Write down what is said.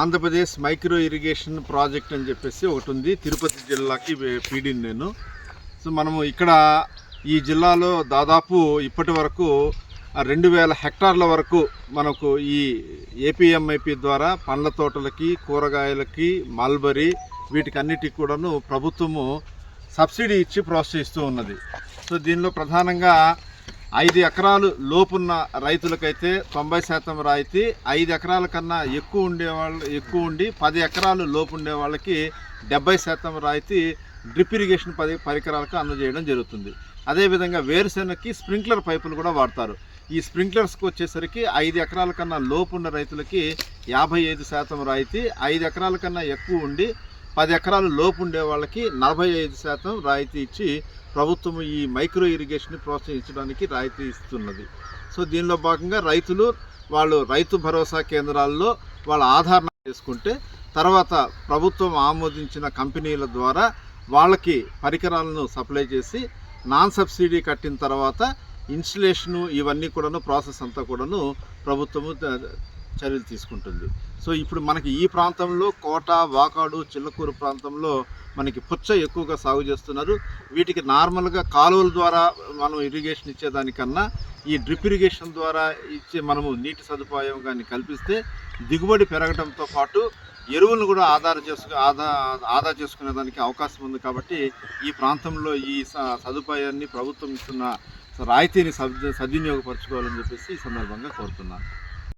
Andhra Pradesh micro irrigation project అని చెప్పేసి ఒకటి ఉంది తిరుపతి జిల్లాకి పీడిని నేను. సో మనము ఇక్కడ ఈ జిల్లాలో దాదాపు ఇప్పటి వరకు రెండు వేల హెక్టార్ల వరకు మనకు ఈ ఏపీఎంఐపి ద్వారా పండ్ల తోటలకి కూరగాయలకి మల్బరీ వీటికన్నిటికి కూడాను ప్రభుత్వము సబ్సిడీ ఇచ్చి ప్రోత్సహిస్తూ ఉన్నది. సో దీనిలో ప్రధానంగా ఐదు ఎకరాలు లోపున్న రైతులకైతే తొంభై శాతం రాయితీ ఐదు ఎకరాల కన్నా ఎక్కువ ఉండే వాళ్ళు ఎక్కువ ఉండి పది ఎకరాలు లోపు ఉండే వాళ్ళకి డెబ్బై శాతం రాయితీ డ్రిప్ ఇరిగేషన్ పది పరికరాలకు అందజేయడం జరుగుతుంది. అదేవిధంగా వేరుశెనగకి స్ప్రింక్లర్ పైపులు కూడా వాడతారు. ఈ స్ప్రింక్లర్స్కి వచ్చేసరికి ఐదు ఎకరాల కన్నా లోపు ఉన్న రైతులకి యాభై ఐదు శాతం రాయితీ ఐదు ఎకరాల కన్నా ఎక్కువ ఉండి పది ఎకరాలు లోపు ఉండే వాళ్ళకి నలభై ఐదు శాతం రాయితీ ఇచ్చి ప్రభుత్వం ఈ మైక్రో ఇరిగేషన్ ప్రోత్సహించడానికి రాయితీ ఇస్తున్నది. సో దీనిలో భాగంగా రైతులు వాళ్ళు రైతు భరోసా కేంద్రాల్లో వాళ్ళ ఆధారణ చేసుకుంటే తర్వాత ప్రభుత్వం ఆమోదించిన కంపెనీల ద్వారా వాళ్ళకి పరికరాలను సప్లై చేసి నాన్ సబ్సిడీ కట్టిన తర్వాత ఇన్స్టలేషను ఇవన్నీ కూడాను ప్రాసెస్ అంతా కూడాను ప్రభుత్వము చర్యలు తీసుకుంటుంది. సో ఇప్పుడు మనకి ఈ ప్రాంతంలో కోట వాకాడు చిల్లకూరు ప్రాంతంలో మనకి పుచ్చ ఎక్కువగా సాగు చేస్తున్నారు. వీటికి నార్మల్గా కాలువల ద్వారా మనం ఇరిగేషన్ ఇచ్చేదానికన్నా ఈ డ్రిప్ ఇరిగేషన్ ద్వారా ఇచ్చే మనము నీటి సదుపాయం కానీ కల్పిస్తే దిగుబడి పెరగడంతో పాటు ఎరువులను కూడా ఆధార చేసుకు ఆదా ఆదా చేసుకునే దానికి అవకాశం ఉంది కాబట్టి ఈ ప్రాంతంలో ఈ స- సదుపాయాన్ని ప్రభుత్వం ఇస్తున్న రాయితీని సద్వినియోగపరచుకోవాలని చెప్పేసి ఈ సందర్భంగా కోరుతున్నాను.